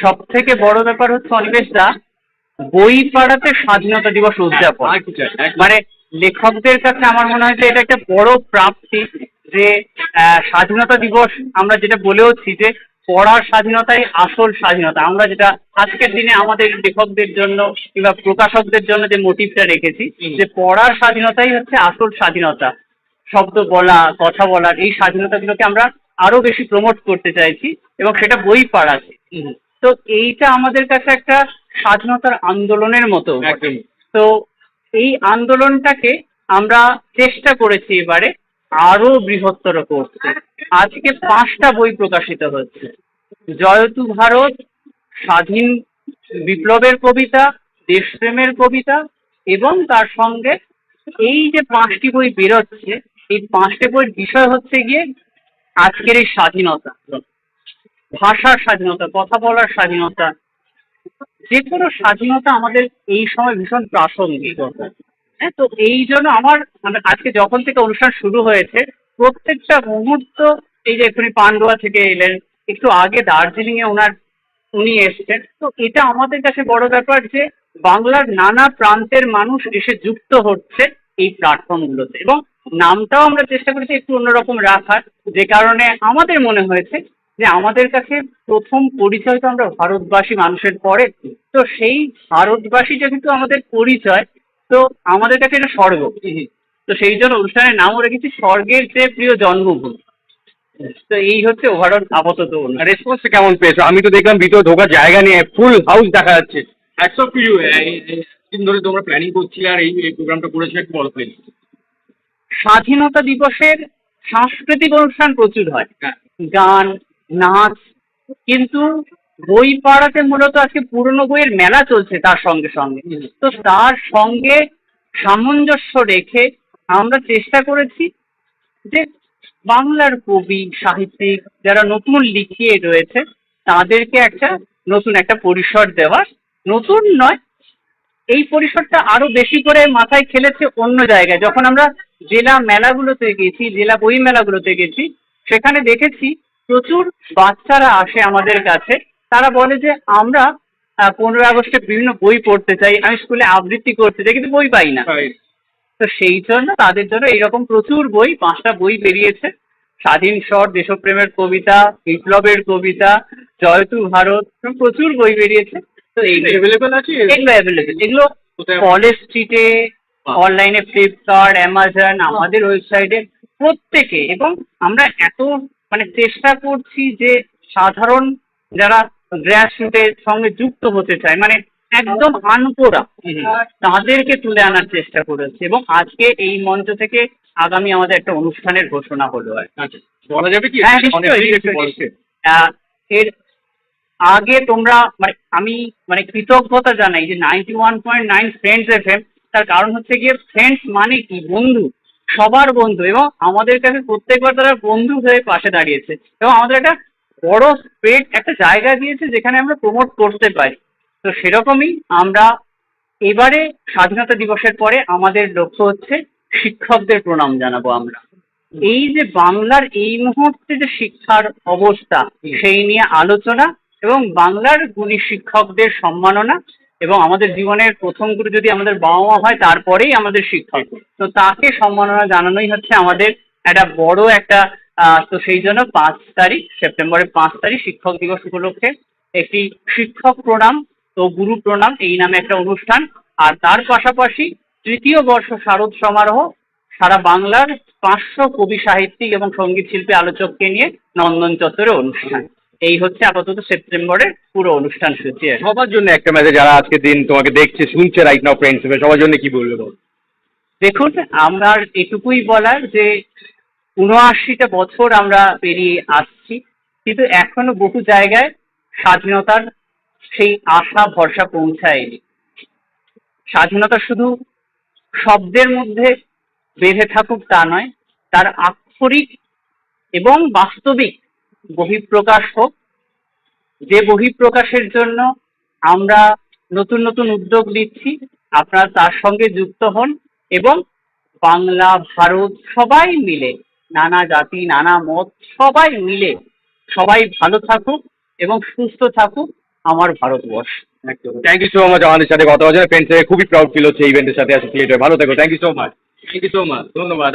সব থেকে বড় ব্যাপার হচ্ছে অনিমেষ দা বই পাড়াতে স্বাধীনতা দিবস উদযাপন। মানে লেখকদের কাছে আমার মনে হয় যে এটা একটা বড় প্রাপ্তি যে স্বাধীনতা দিবস আমরা যেটা বলেওছি যে পড়ার স্বাধীনতাই আসল স্বাধীনতা। আমরা যেটা আজকের দিনে আমাদের লেখকদের জন্য কিংবা প্রকাশকদের জন্য যে মোটিভটা রেখেছি যে পড়ার স্বাধীনতাই হচ্ছে আসল স্বাধীনতা। শব্দ বলা কথা বলার এই স্বাধীনতাগুলোকে আমরা আরও বেশি প্রমোট করতে চাইছি এবং সেটা বই পাড়াতে তো এইটা আমাদের কাছে একটা স্বাধীনতার আন্দোলনের মতো তো এই আন্দোলনটাকে আমরা চেষ্টা করেছি এবারে আরও বৃহত্তর করতে। আজকে পাঁচটা বই প্রকাশিত হচ্ছে। জয়তু ভারত স্বাধীন বিপ্লবের কবিতা দেশপ্রেমের কবিতা এবং তার সঙ্গে এই যে পাঁচটি বই বেরোচ্ছে এই পাঁচটি বইয়ের বিষয় হচ্ছে গিয়ে আজকের এই স্বাধীনতা। ভাষার স্বাধীনতা, কথা বলার স্বাধীনতা, যে কোনো স্বাধীনতা আমাদের এই সময় ভীষণ প্রাসঙ্গিক। হ্যাঁ তো এই জন্য আমার মানে আজকে যখন থেকে অনুষ্ঠান শুরু হয়েছে, প্রত্যেকটা মুহূর্ত এই যে এক্ষুনি পান্ডুয়া থেকে এলেন, একটু আগে দার্জিলিং এ ওনার, উনি এসছেন, তো এটা আমাদের কাছে বড় ব্যাপার যে বাংলার নানা প্রান্তের মানুষ এসে যুক্ত হচ্ছে এই প্ল্যাটফর্মগুলোতে। এবং নামটাও আমরা চেষ্টা করেছি একটু অন্যরকম রাখার, যে কারণে আমাদের মনে হয়েছে যে আমাদের কাছে প্রথম পরিচয় তো আমরা ভারতবাসী মানুষের পরে। তো সেই ভারতবাসী যেহেতু আমাদের পরিচয় তো আমাদের কাছে এটা স্বর্গ। তো সেই জন্য অনুষ্ঠানের নামও রেখেছি স্বর্গের যে প্রিয় জন্মভূমি। তো এই হচ্ছে ওভারঅল আপাতত। রেসপন্স কেমন পেয়েছ? আমি তো দেখলাম ভিতরে ঢোকার জায়গা নিয়ে ফুল হাউস দেখা যাচ্ছে। হ্যাটস অফ ইউ দিন ধরে তোমরা প্ল্যানিং করছিলে আর এই এই প্রোগ্রামটা করেছ একটু বলো প্লিজ স্বাধীনতা দিবসের সাংস্কৃতিক অনুষ্ঠান প্রচুর হয়। হ্যাঁ। গান নাচ কিন্তু বই পাড়াতে মূলত আজকে পুরনো বইয়ের মেলা চলছে তার সঙ্গে সঙ্গে। তো তার সঙ্গে সামঞ্জস্য রেখে আমরা চেষ্টা করেছি যে বাংলার কবি সাহিত্যিক যারা নতুন লিখিয়ে রয়েছে তাদেরকে একটা নতুন একটা পরিসর দেওয়ার। নতুন নয় এই পরিসরটা আরও বেশি করে মাথায় খেলেছে অন্য জায়গায়। যখন আমরা জেলা মেলাগুলোতে গেছি জেলা বই মেলাগুলোতে গেছি সেখানে দেখেছি প্রচুর বাচ্চারা আসে আমাদের কাছে। তারা বলে যে আমরা পনেরোই আগস্টে বিভিন্ন বই পড়তে চাই। আমি স্কুলে আবৃত্তি করতে চাই কিন্তু বই পাই না। তো সেই জন্য তাদের জন্য এইরকম প্রচুর বই পাঁচটা বই বেরিয়েছে। স্বাধীন স্বর দেশপ্রেমের কবিতা বিপ্লবের কবিতা জয়তু ভারত এরকম প্রচুর বই বেরিয়েছে। তো আছে? এগুলো অ্যাভেলেবেল এগুলো কলেজ স্ট্রিটে অনলাইনে ফ্লিপকার্ট অ্যামাজন আমাদের ওয়েবসাইটে প্রত্যেকে। এবং আমরা এত মানে চেষ্টা করছি যে সাধারণ যারা গ্রাসরুটের সঙ্গে যুক্ত হতে চায় মানে একদম আনপোড়া তাদেরকে তুলে আনার চেষ্টা করেছি এবং আজকে এই মঞ্চ থেকে আগামী আমাদের একটা অনুষ্ঠানের ঘোষণা হলো আর আচ্ছা বলা যাবে কি? হ্যাঁ, এর আগে তোমরা মানে আমি মানে কৃতজ্ঞতা জানাই যে ninety one point nine friends F M তার কারণ হচ্ছে গিয়ে ফ্রেন্ডস মানে কি বন্ধু? সবার বন্ধু এবং আমাদের কাছে প্রত্যেকবার তারা বন্ধু হয়ে পাশে দাঁড়িয়েছে এবং আমাদের একটা বড় স্প্রেড একটা জায়গা দিয়েছে যেখানে আমরা প্রমোট করতে পারি। তো সেরকমই আমরা এবারে স্বাধীনতা দিবসের পরে আমাদের লক্ষ্য হচ্ছে শিক্ষকদের প্রণাম জানাব আমরা। এই যে বাংলার এই মুহূর্তে যে শিক্ষার অবস্থা সেই নিয়ে আলোচনা এবং বাংলার গুণী শিক্ষকদের সম্মাননা এবং আমাদের জীবনের প্রথম গুরু যদি আমাদের বাবা মা হয়, তারপরেই আমাদের শিক্ষক। তো তাকে সম্মাননা জানানোই হচ্ছে আমাদের একটা বড় একটা তো সেই জন্য পাঁচ তারিখ, সেপ্টেম্বরের পাঁচ তারিখ শিক্ষক দিবস উপলক্ষে একটি শিক্ষক প্রণাম তো গুরু প্রণাম, এই নামে একটা অনুষ্ঠান। আর তার পাশাপাশি তৃতীয় বর্ষ শারদ সমারোহ সারা বাংলার পাঁচশো কবি সাহিত্যিক এবং সংগীত শিল্পী আলোচককে নিয়ে নন্দন চত্বরে অনুষ্ঠান। এই হচ্ছে আপাতত সেপ্টেম্বরের পুরো অনুষ্ঠান সূচি আর কি। সবার জন্য একটা মেসেজ যারা আজকে দিন তোমাকে দেখছে শুনছে রাইট নাও ফ্রেন্ডস সবার জন্য কি বলবে বল দেখুন আমার এটুকুই বলার যে উনআশিটা বছর আমরা পেরিয়ে আসছি কিন্তু এখনও বহু জায়গায় স্বাধীনতার সেই আশা ভরসা পৌঁছায়নি স্বাধীনতা শুধু শব্দের মধ্যে বেঁধে থাকুক তা নয় তার আক্ষরিক এবং বাস্তবিক বহিঃপ্রকাশ হোক, যে বহিঃপ্রকাশের জন্য আমরা নতুন নতুন উদ্যোগ নিচ্ছি, আপনারা তার সঙ্গে যুক্ত হন এবং বাংলা, ভারত সবাই মিলে, নানা জাতি, নানা মত সবাই মিলে, সবাই ভালো থাকুক এবং সুস্থ থাকুক আমার Bharatvarsha. Thank you so much আমাদের সাথে কথা বলার জন্য খুবই প্রাউড ফিল হচ্ছে ইভেন্টের সাথে অ্যাসোসিয়েট হয়ে ভালো থেকো। Thank you so much thank you so much ধন্যবাদ।